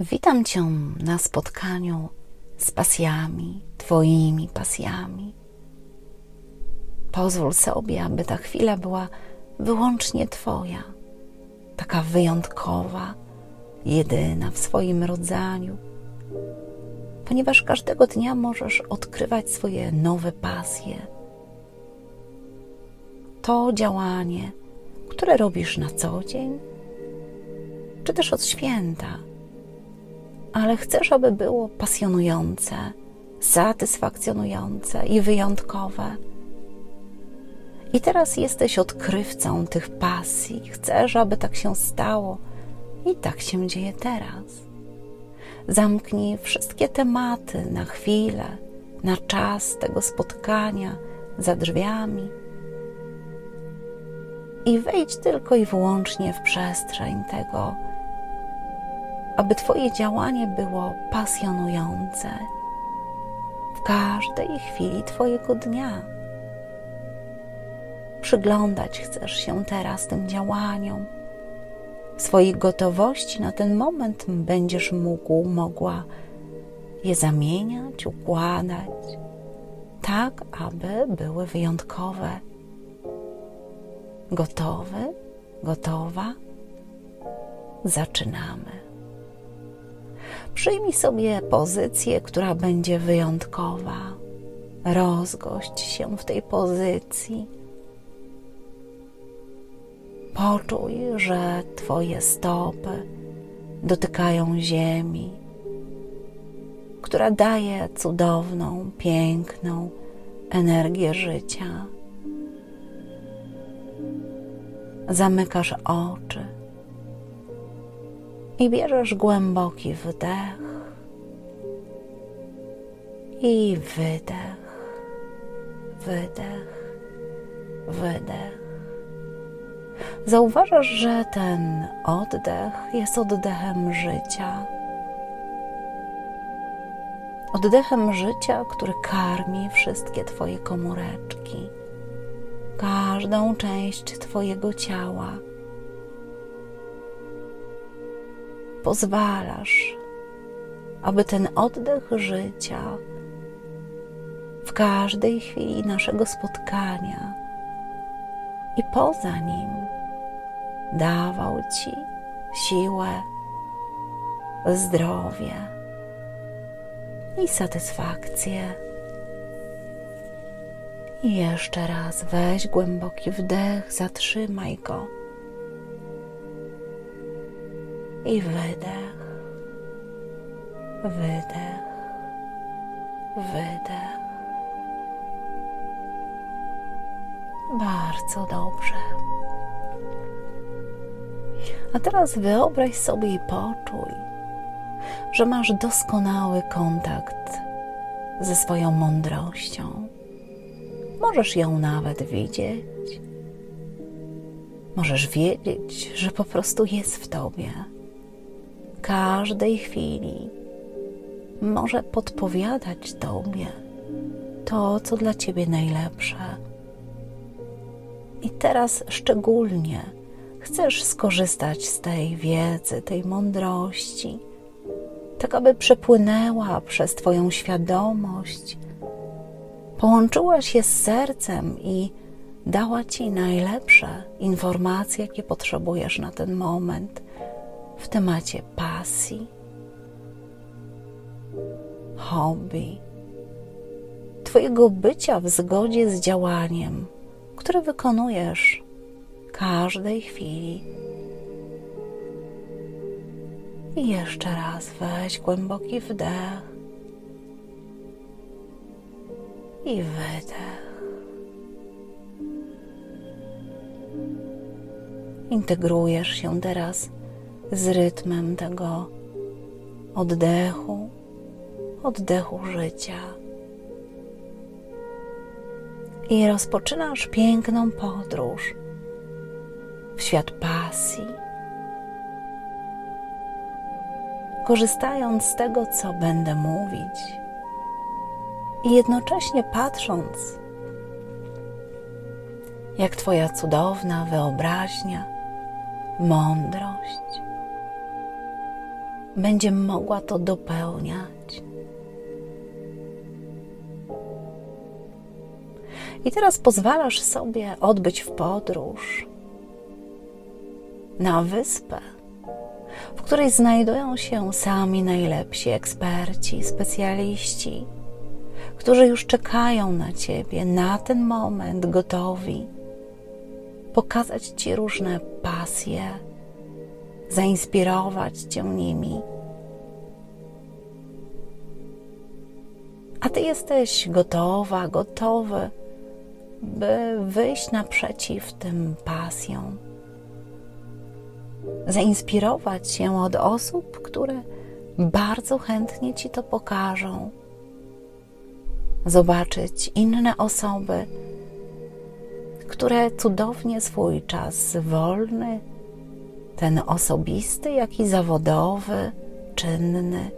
Witam Cię na spotkaniu z pasjami, Twoimi pasjami. Pozwól sobie, aby ta chwila była wyłącznie Twoja, taka wyjątkowa, jedyna w swoim rodzaju, ponieważ każdego dnia możesz odkrywać swoje nowe pasje. To działanie, które robisz na co dzień, czy też od święta ale chcesz, aby było pasjonujące, satysfakcjonujące i wyjątkowe. I teraz jesteś odkrywcą tych pasji, chcesz, aby tak się stało, i tak się dzieje teraz. Zamknij wszystkie tematy na chwilę, na czas tego spotkania za drzwiami i wejdź tylko i wyłącznie w przestrzeń tego aby Twoje działanie było pasjonujące w każdej chwili Twojego dnia. Przyglądać chcesz się teraz tym działaniom. Swojej gotowości na ten moment będziesz mógł, mogła je zamieniać, układać, tak aby były wyjątkowe. Gotowy, gotowa? Zaczynamy. Przyjmij sobie pozycję, która będzie wyjątkowa. Rozgość się w tej pozycji. Poczuj, że Twoje stopy dotykają ziemi, która daje cudowną, piękną energię życia. Zamykasz oczy i bierzesz głęboki wdech i wydech, wydech, wydech. Zauważasz, że ten oddech jest oddechem życia. Oddechem życia, który karmi wszystkie Twoje komóreczki, każdą część Twojego ciała pozwalasz, aby ten oddech życia w każdej chwili naszego spotkania i poza nim dawał Ci siłę, zdrowie i satysfakcję. I jeszcze raz weź głęboki wdech, zatrzymaj go i wydech, wydech, wydech. Bardzo dobrze. A teraz wyobraź sobie i poczuj, że masz doskonały kontakt ze swoją mądrością. Możesz ją nawet widzieć. Możesz wiedzieć, że po prostu jest w tobie każdej chwili może podpowiadać Tobie to, co dla Ciebie najlepsze. I teraz szczególnie chcesz skorzystać z tej wiedzy, tej mądrości, tak aby przepłynęła przez Twoją świadomość, połączyła się z sercem i dała Ci najlepsze informacje, jakie potrzebujesz na ten moment w temacie pasji, hobby, Twojego bycia w zgodzie z działaniem, które wykonujesz każdej chwili. I jeszcze raz weź głęboki wdech i wydech. Integrujesz się teraz z rytmem tego oddechu, oddechu życia. I rozpoczynasz piękną podróż w świat pasji, korzystając z tego, co będę mówić, i jednocześnie patrząc, jak Twoja cudowna wyobraźnia, mądrość będzie mogła to dopełniać. I teraz pozwalasz sobie odbyć w podróż na wyspę, w której znajdują się sami najlepsi eksperci, specjaliści, którzy już czekają na ciebie, na ten moment, gotowi pokazać ci różne pasje, zainspirować cię nimi. A ty jesteś gotowa, gotowy, by wyjść naprzeciw tym pasjom zainspirować się od osób, które bardzo chętnie ci to pokażą. Zobaczyć inne osoby, które cudownie swój czas wolny, ten osobisty, jak i zawodowy, czynny,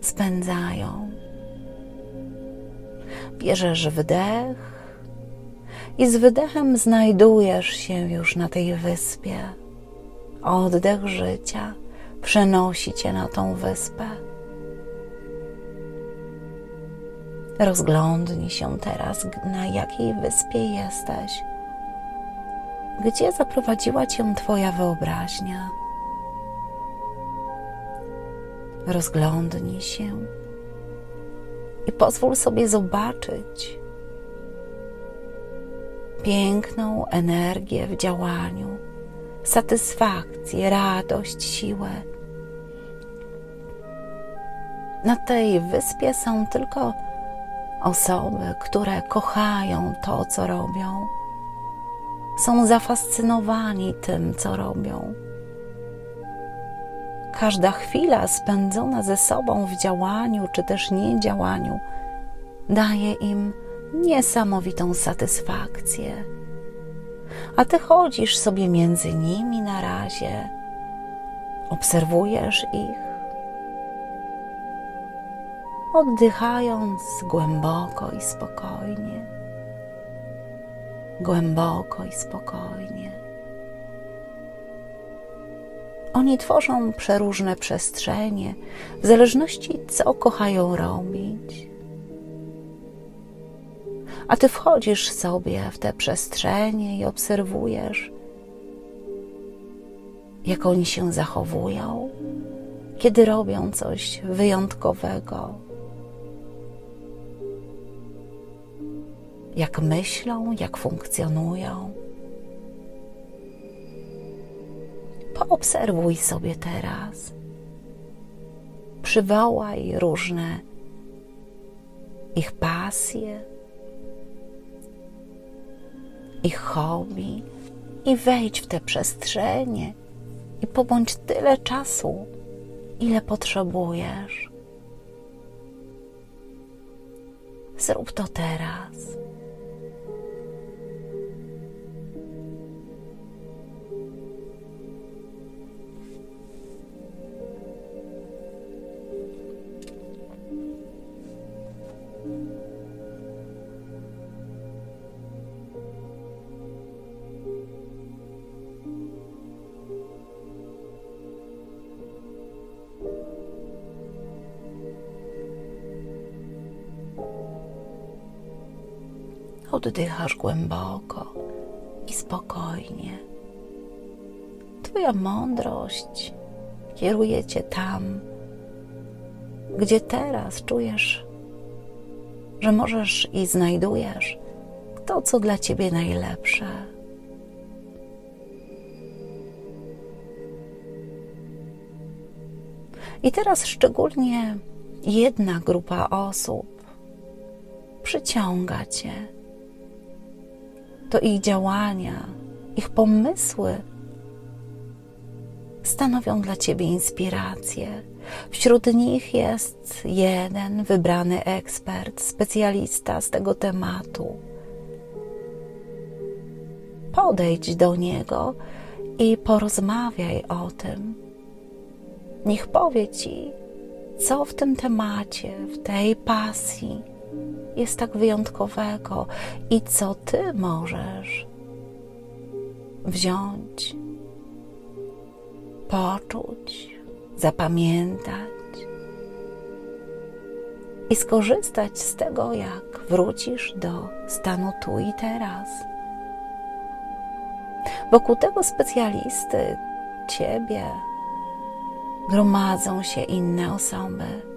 spędzają. Bierzesz wdech i z wydechem znajdujesz się już na tej wyspie. Oddech życia przenosi cię na tą wyspę. Rozglądnij się teraz, na jakiej wyspie jesteś. Gdzie zaprowadziła cię Twoja wyobraźnia? Rozglądnij się i pozwól sobie zobaczyć, piękną energię w działaniu, satysfakcję, radość, siłę. Na tej wyspie są tylko osoby, które kochają to, co robią, są zafascynowani tym, co robią. Każda chwila spędzona ze sobą w działaniu czy też niedziałaniu daje im niesamowitą satysfakcję. A ty chodzisz sobie między nimi na razie, obserwujesz ich, oddychając głęboko i spokojnie. Głęboko i spokojnie. Oni tworzą przeróżne przestrzenie, w zależności co kochają robić a ty wchodzisz sobie w te przestrzenie i obserwujesz, jak oni się zachowują, kiedy robią coś wyjątkowego, jak myślą, jak funkcjonują. Poobserwuj sobie teraz. Przywołaj różne ich pasje, ich hobby i wejdź w te przestrzenie i pobądź tyle czasu, ile potrzebujesz. Zrób to teraz. Oddychasz głęboko i spokojnie. Twoja mądrość kieruje cię tam, gdzie teraz czujesz, że możesz i znajdujesz to, co dla ciebie najlepsze. I teraz szczególnie jedna grupa osób przyciąga cię to ich działania, ich pomysły stanowią dla ciebie inspirację. Wśród nich jest jeden wybrany ekspert, specjalista z tego tematu. Podejdź do niego i porozmawiaj o tym. Niech powie ci, co w tym temacie, w tej pasji jest tak wyjątkowego i co Ty możesz wziąć, poczuć, zapamiętać i skorzystać z tego, jak wrócisz do stanu tu i teraz. Wokół tego specjalisty, ciebie, gromadzą się inne osoby.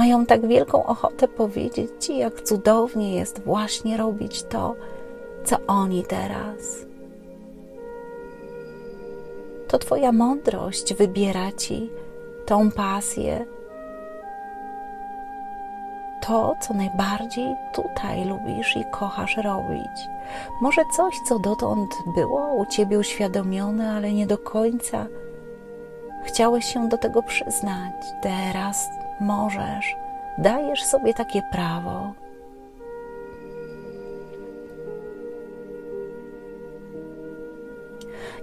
Mają tak wielką ochotę powiedzieć ci, jak cudownie jest właśnie robić to, co oni teraz. To Twoja mądrość wybiera ci tą pasję, to, co najbardziej tutaj lubisz i kochasz robić. Może coś, co dotąd było u ciebie uświadomione, ale nie do końca chciałeś się do tego przyznać. Teraz możesz, dajesz sobie takie prawo.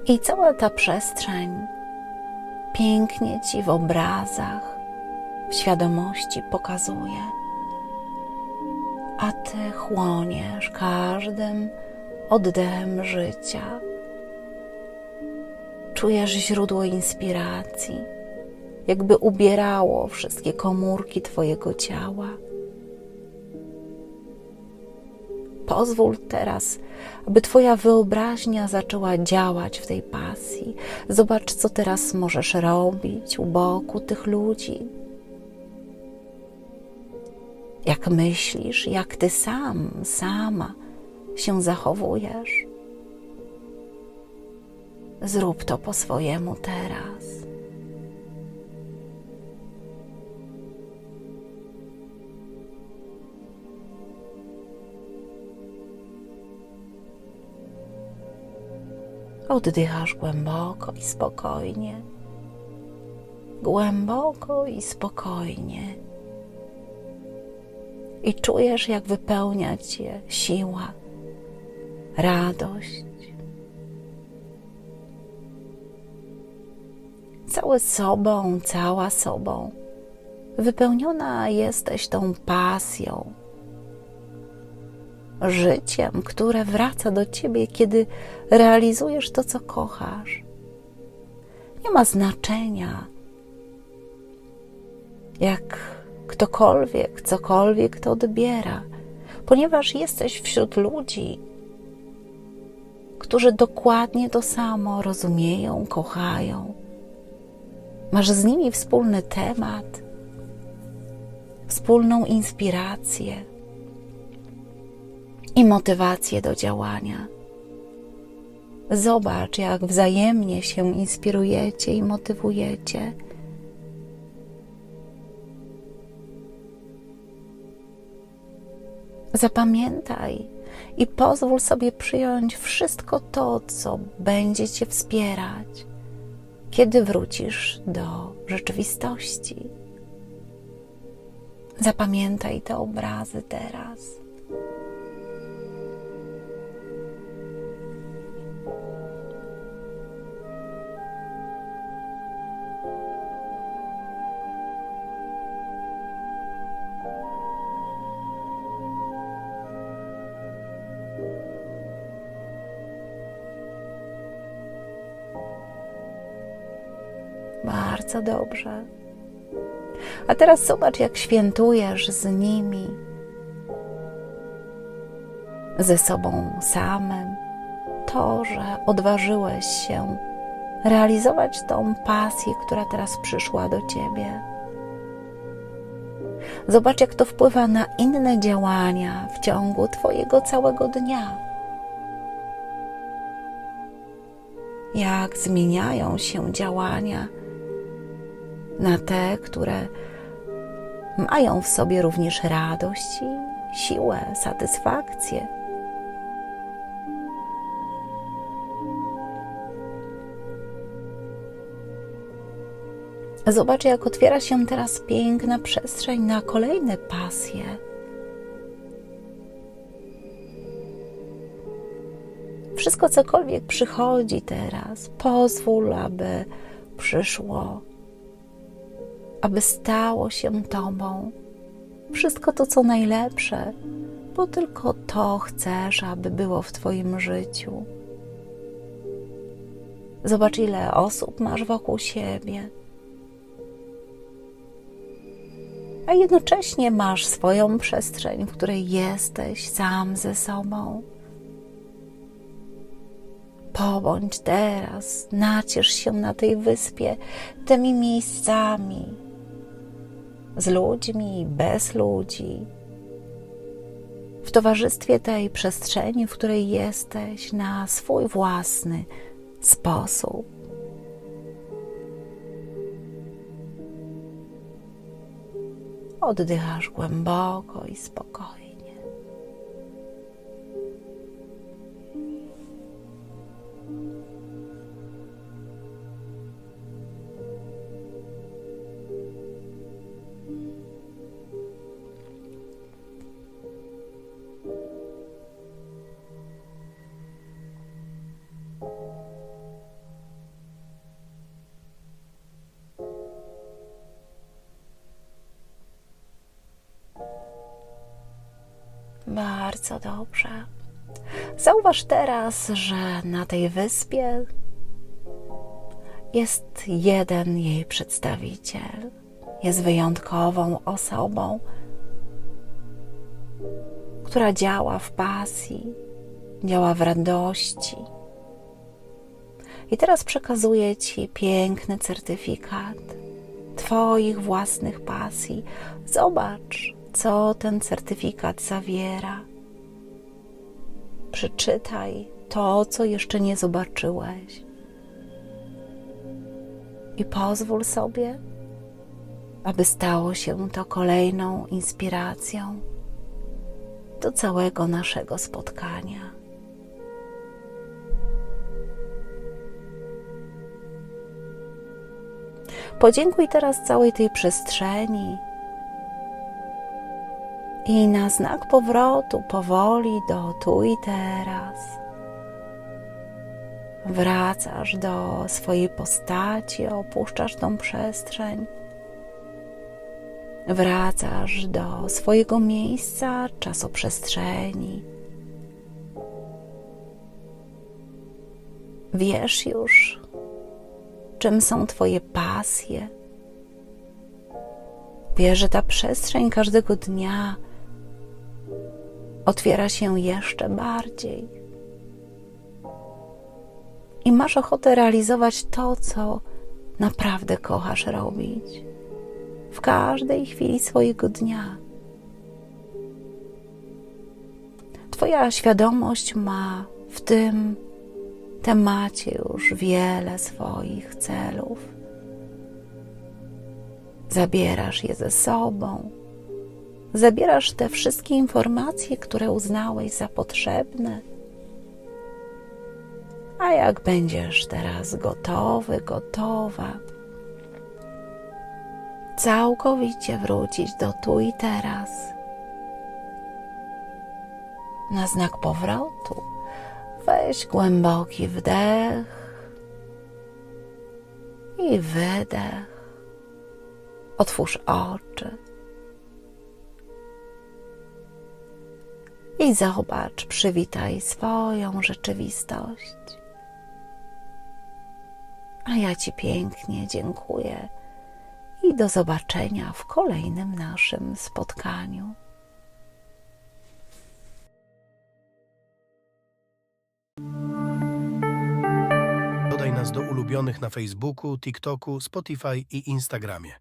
I cała ta przestrzeń pięknie ci w obrazach, w świadomości pokazuje a Ty chłoniesz każdym oddechem życia. Czujesz źródło inspiracji, jakby ubierało wszystkie komórki Twojego ciała. Pozwól teraz, aby Twoja wyobraźnia zaczęła działać w tej pasji. Zobacz, co teraz możesz robić u boku tych ludzi, jak myślisz, jak ty sam, sama się zachowujesz. Zrób to po swojemu teraz. Oddychasz głęboko i spokojnie. Głęboko i spokojnie i czujesz, jak wypełnia cię siła, radość. Cały sobą, cała sobą, wypełniona jesteś tą pasją, życiem, które wraca do ciebie, kiedy realizujesz to, co kochasz. Nie ma znaczenia, jak ktokolwiek, cokolwiek to odbiera, ponieważ jesteś wśród ludzi, którzy dokładnie to samo rozumieją, kochają. Masz z nimi wspólny temat, wspólną inspirację i motywację do działania. Zobacz, jak wzajemnie się inspirujecie i motywujecie Zapamiętaj i pozwól sobie przyjąć wszystko to, co będzie Cię wspierać, kiedy wrócisz do rzeczywistości. Zapamiętaj te obrazy teraz. Bardzo dobrze. A teraz zobacz, jak świętujesz z nimi, ze sobą samym, to, że odważyłeś się realizować tą pasję, która teraz przyszła do ciebie. Zobacz, jak to wpływa na inne działania w ciągu Twojego całego dnia. Jak zmieniają się działania na te, które mają w sobie również radość i siłę, satysfakcję. Zobacz, jak otwiera się teraz piękna przestrzeń na kolejne pasje. Wszystko, cokolwiek przychodzi teraz, pozwól, aby przyszło aby stało się Tobą. Wszystko to, co najlepsze, bo tylko to chcesz, aby było w Twoim życiu. Zobacz, ile osób masz wokół siebie. a jednocześnie masz swoją przestrzeń, w której jesteś sam ze sobą. Pobądź teraz, naciesz się na tej wyspie tymi miejscami, z ludźmi, bez ludzi, w towarzystwie tej przestrzeni, w której jesteś na swój własny sposób. Oddychasz głęboko i spokojnie. Bardzo dobrze. Zauważ teraz, że na tej wyspie jest jeden jej przedstawiciel. Jest wyjątkową osobą, która działa w pasji, działa w radości. I teraz przekazuję Ci piękny certyfikat Twoich własnych pasji. Zobacz, co ten certyfikat zawiera. Przeczytaj to, co jeszcze nie zobaczyłeś. I pozwól sobie, aby stało się to kolejną inspiracją do całego naszego spotkania. Podziękuj teraz całej tej przestrzeni i na znak powrotu powoli do tu i teraz. Wracasz do swojej postaci, opuszczasz tą przestrzeń. Wracasz do swojego miejsca, czasoprzestrzeni. Wiesz już, czym są Twoje pasje. Wiesz, że ta przestrzeń każdego dnia otwiera się jeszcze bardziej. I masz ochotę realizować to, co naprawdę kochasz robić w każdej chwili swojego dnia. Twoja świadomość ma w tym temacie już wiele swoich celów. Zabierasz je ze sobą zabierasz te wszystkie informacje, które uznałeś za potrzebne. A jak będziesz teraz gotowy, gotowa, całkowicie wrócić do tu i teraz. Na znak powrotu weź głęboki wdech i wydech. Otwórz oczy. I zobacz, przywitaj swoją rzeczywistość. A ja Ci pięknie dziękuję i do zobaczenia w kolejnym naszym spotkaniu. Dodaj nas do ulubionych na Facebooku, TikToku, Spotify i Instagramie.